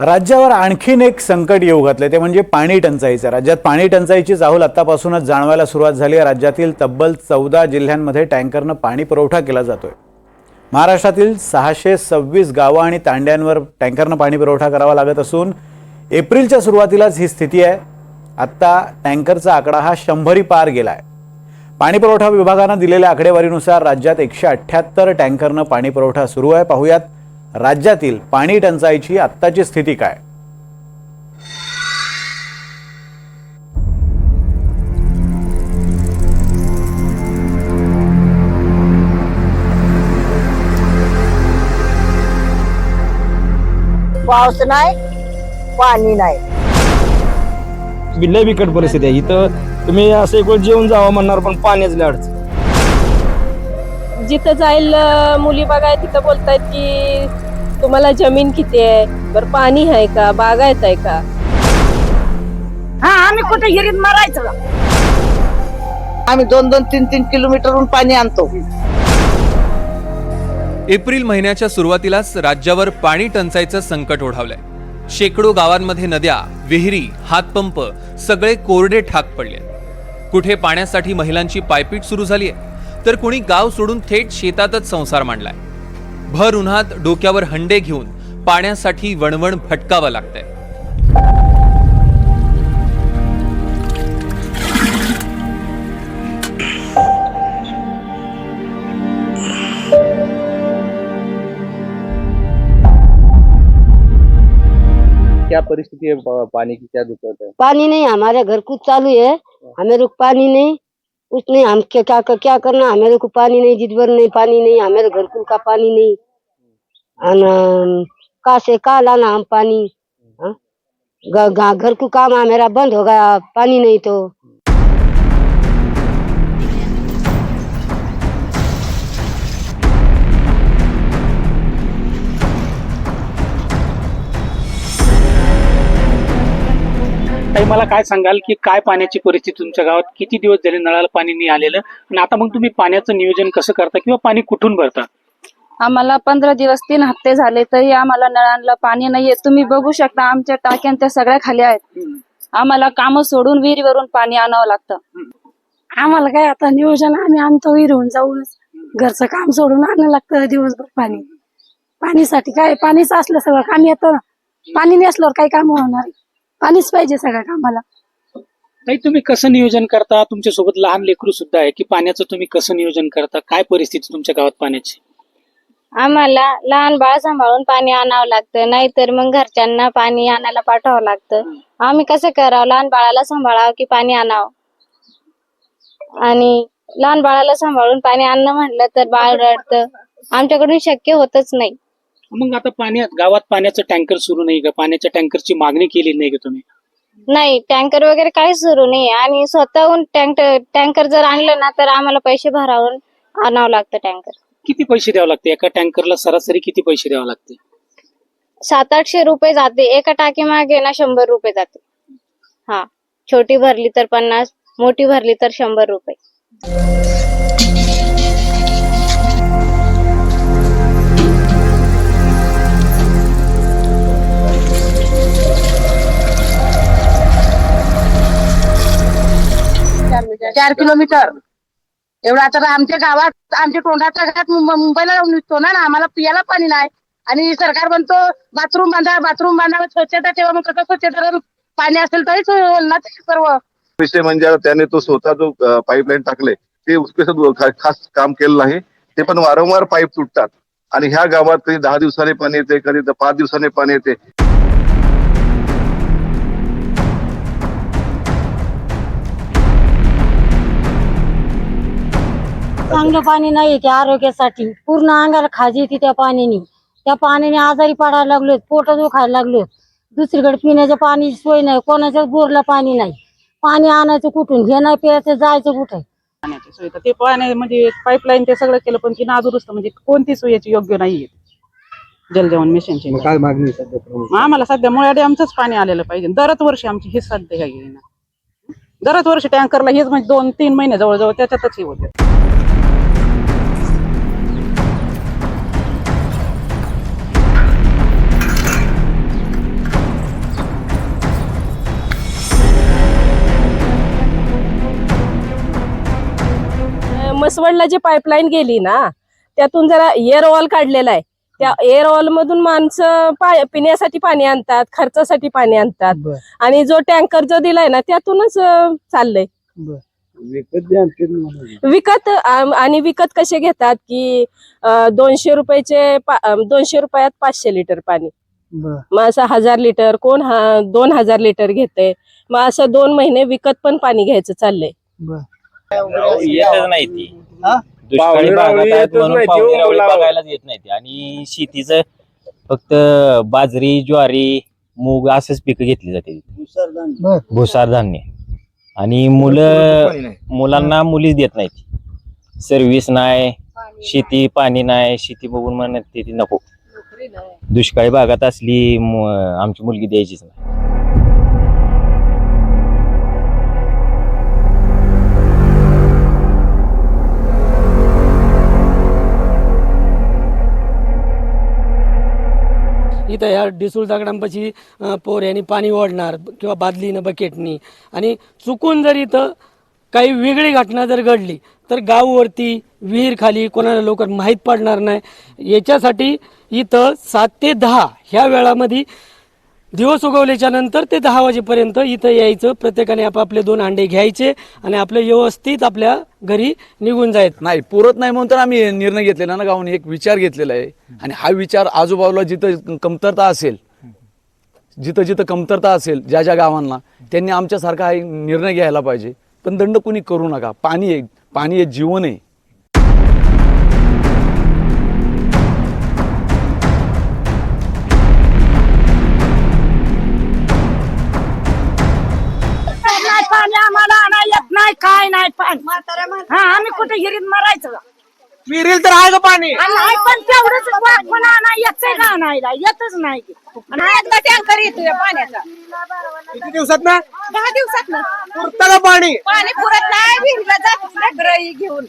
राज्यावर आणखीन एक संकट येऊ घातले ते म्हणजे पाणी टंचाईचं. राज्यात पाणी टंचाईची चाहूल आत्तापासूनच जाणवायला सुरुवात झाली आहे. राज्यातील तब्बल चौदा जिल्ह्यांमध्ये टँकरनं पाणी पुरवठा केला जातोय. महाराष्ट्रातील सहाशे सव्वीस गावं आणि तांड्यांवर टँकरनं पाणी पुरवठा करावा लागत असून एप्रिलच्या सुरुवातीलाच ही स्थिती आहे. आत्ता टँकरचा आकडा हा शंभरी पार गेला आहे पाणी पुरवठा विभागानं दिलेल्या आकडेवारीनुसार राज्यात एकशे अठ्ठ्याहत्तर टँकरनं पाणी पुरवठा सुरू आहे. पाहुयात राज्यातील पाणी टंचाईची आत्ताची स्थिती काय? पाऊस नाही पाणी नाही. लय बिकट परिस्थिती आहे. इथं तुम्ही असं एक जेवून जावं म्हणणार पण पाण्याच लय अडचण. जिथं जाईल मुली बघाय तिथं बोलतायत की तुम्हाला जमीन किती आहे? बरं पाणी आहे का? बागायत आहे का? हा आम्ही कुठे हिरीत मारायचं? आम्ही दोन दोन तीन तीन किलोमीटरहून पाणी आणतो. एप्रिल महिन्याच्या सुरुवातीलाच राज्यावर पाणी टंचाईचं संकट ओढावलंय. शेकडो गावांमध्ये नद्या विहिरी हातपंप सगळे कोरडे ठाक पडले. कुठे पाण्यासाठी महिलांची पायपीट सुरू झालीय? तर कुणी गाव सोडून थेट शेतातच संसार मांडलाय. भर उन्हात डोक्यावर हंडे घेऊन पाण्यासाठी वणवण भटकावं लागतंय. क्या परिस्थिती है पा- पानी की? क्या दिक्कत है? पानी नहीं हमारे घर कुछ चालू है। हमें को पानी नहीं। कुछ नहीं हम क्या क्या क्या करना? हमारे को पानी नहीं जिदबर नहीं पानी नहीं हमारे घर कुल का पानी नहीं। अन का से का लाना हम पानी? घर को काम मेरा बंद हो गया पानी नहीं तो। ताई मला काय सांगाल की काय पाण्याची परिस्थिती तुमच्या गावात? किती दिवस झाले नळाला पाणी नाही आलेलं? आणि आता मग तुम्ही पाण्याचं नियोजन कसं करता किंवा पाणी कुठून भरता? आम्हाला पंधरा दिवस तीन हप्ते झाले तरी आम्हाला नळांना पाणी नाहीये. तुम्ही बघू शकता आमच्या टाक्या त्या सगळ्या खाली आहेत. आम्हाला काम सोडून विहिरीवरून पाणी आणावं लागतं. आम्हाला काय आता नियोजन आम्ही आणतो विरून जाऊन. घरचं काम सोडून आणायला लागतं दिवसभर पाणी. पाणीसाठी काय पाणीच असलं सगळं काम येतं. पाणी नसल्यावर काही काम होणार पाणीच पाहिजे सगळ्या कामाला. ताई तुम्ही कसं नियोजन करता? तुमच्यासोबत लहान लेकरू सुद्धा आहे की पाण्याचं तुम्ही कसं नियोजन करता? काय परिस्थिती तुमच्या गावात पाण्याची? आम्हाला लहान बाळ सांभाळून पाणी आणावं लागतं नाहीतर मग घरच्यांना पाणी आणायला पाठवावं लागतं. आम्ही कसं करावं? लहान बाळाला सांभाळावं की पाणी आणावं? आणि लहान बाळाला सांभाळून पाणी आणणं म्हटलं तर बाळ रडतं. आमच्याकडून शक्य होतच नाही. मग आता पाण्यात गावात पाण्याचं टँकर सुरू नाही का? पाण्याच्या टँकरची मागणी केली नाही का तुम्ही? नाही टँकर वगैरे काहीच सुरू नाही आणि स्वतःहून टँकर टँकर जर आणलं ना तर आम्हाला पैसे भरावून आणावं लागतं टँकर. किती पैसे द्यावे लागते? एका टँकरला सरासरी किती पैसे द्यावे लागते? सात आठशे रुपये जाते. एका टाकी मागे ना शंभर रुपये जाते. हा. छोटी भरली तर पन्नास मोठी भरली तर शंभर रुपये. चार किलोमीटर. एवढा आता आमच्या गावात आमच्या तोंडाच्या घरात मुं- मुंबईला जाऊन निघतो ना आम्हाला पियाला पाणी नाही. आणि सरकार म्हणतो बाथरूम बांधा बाथरूम बांधा स्वच्छता ठेवा मग कसं स्वच्छता पाणी असेल तरीच ना ते सर्व. विषय म्हणजे त्याने तो स्वतः जो पाईपलाईन टाकले ते उत्कृष्ट खास काम केलं नाही. ते पण वारंवार पाईप तुटतात. आणि ह्या गावात कधी दहा दिवसांनी पाणी येते कधी पाच दिवसांनी पाणी येते. चांगलं पाणी नाही ते आरोग्यासाठी. पूर्ण अंगाला खाजी येते त्या पाण्याने. त्या पाण्याने आजारी पडायला लागलोत पोट दुखायला लागलोत दुसरीकडे पिण्याचं पाणी सोय नाही कोणाच्याच बोरला पाणी नाही. पाणी आणायचं कुठून? हे नाही प्यायचं जायचं कुठे? पाण्याची सुविधा ते पाण्या म्हणजे पाईपलाईन ते सगळं केलं पण ती नादुरुस्त म्हणजे कोणती सोयीची योग्य नाहीये जलजीवन मिशनची मग काय मागणी आहे सध्या प्रमुख? आम्हाला सध्या मुळ्या डॅमचंच पाणी आलेलं पाहिजे. दरच वर्षी आमची ही सध्या काही येईना दरच वर्षी टँकरला हेच म्हणजे दोन तीन महिने जवळजवळ त्याच्यातच हे होते. सासवडला जी पाईपलाईन गेली ना त्यातून जरा एअर वॉल काढलेला आहे. त्या एअर वॉल मधून माणसं पिण्यासाठी पाणी आणतात खर्चासाठी पाणी आणतात. आणि जो टँकर जो दिलाय ना त्यातूनच चाललंय. विकत आणि विकत कसे घेतात की दोनशे रुपयाचे दोनशे रुपयात पाचशे लिटर पाणी. मग असं हजार लिटर कोण हा दोन हजार लिटर घेते मग असं दोन महिने विकत पण पाणी घ्यायचं चाललंय. येतच नाही ती. दुष्काळी भागात आहेत म्हणून पाहुणे रावळे बघायलाच येत नाही. ती आणि शेतीचं फक्त बाजरी ज्वारी मूग असंच पिकं घेतली जाते. भुसार धान्य. आणि मुलं मुलांना मुलीच देत नाहीत. सर्व्हिस नाही शेती पाणी नाही. शेती बघून म्हणत ते ती नको. दुष्काळी भागात असली मु- आमची मुलगी द्यायचीच नाही. इथं या डिसूळ दगडांपाशी पोर यांनी पाणी ओढणार किंवा बादलीनं बकेटनी. आणि चुकून जर इथं काही वेगळी घटना जर घडली तर गाववरती विहीर खाली कोणाला लवकर माहीत पडणार नाही. याच्यासाठी इथं सात ते दहा ह्या वेळामध्ये दिवस उगवल्याच्या नंतर ते दहा वाजेपर्यंत इथं यायचं. प्रत्येकाने आपापले दोन अंडे घ्यायचे आणि आपले व्यवस्थित आपल्या घरी निघून जायचं. नाही पुरत नाही म्हणून तर आम्ही निर्णय घेतलेला ना गावाने. एक विचार घेतलेला आहे. आणि हा विचार आजूबाजूला जिथं कमतरता असेल जिथं जिथं कमतरता असेल ज्या ज्या गावांना त्यांनी आमच्यासारखा हा एक निर्णय घ्यायला पाहिजे. पण दंड कोणी करू नका. पाणी आहे पाणी हे जीवन आहे. नाही काय नाही पाणी. हा आम्ही कुठे हिरीत मरायचं? विहिरील तर आहे का पाणी. नाही पण तेवढंच पण आणा येतंय का आणायला? येतच नाही टँकर येतोय पाण्याचा. किती दिवसात ना? दहा दिवसात ना. पुरतं का पाणी. पाणी पुरत नाही विहिरीला जात नाही घेऊन.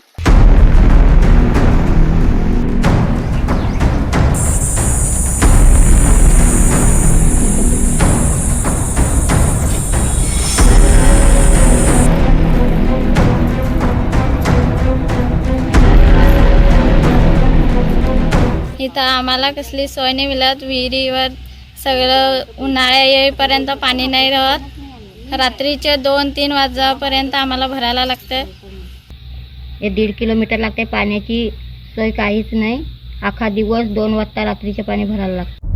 तर आम्हाला कसली सोय नाही मिळत. विहिरीवर सगळं उन्हाळ्या येईपर्यंत पाणी नाही राहत. रात्रीचे दोन तीन वाजतापर्यंत आम्हाला भरायला लागतं हे दीड किलोमीटर लागते पाण्याची. सोय काहीच नाही. अख्खा दिवस दोन वाजता रात्रीचे पाणी भरायला लागतं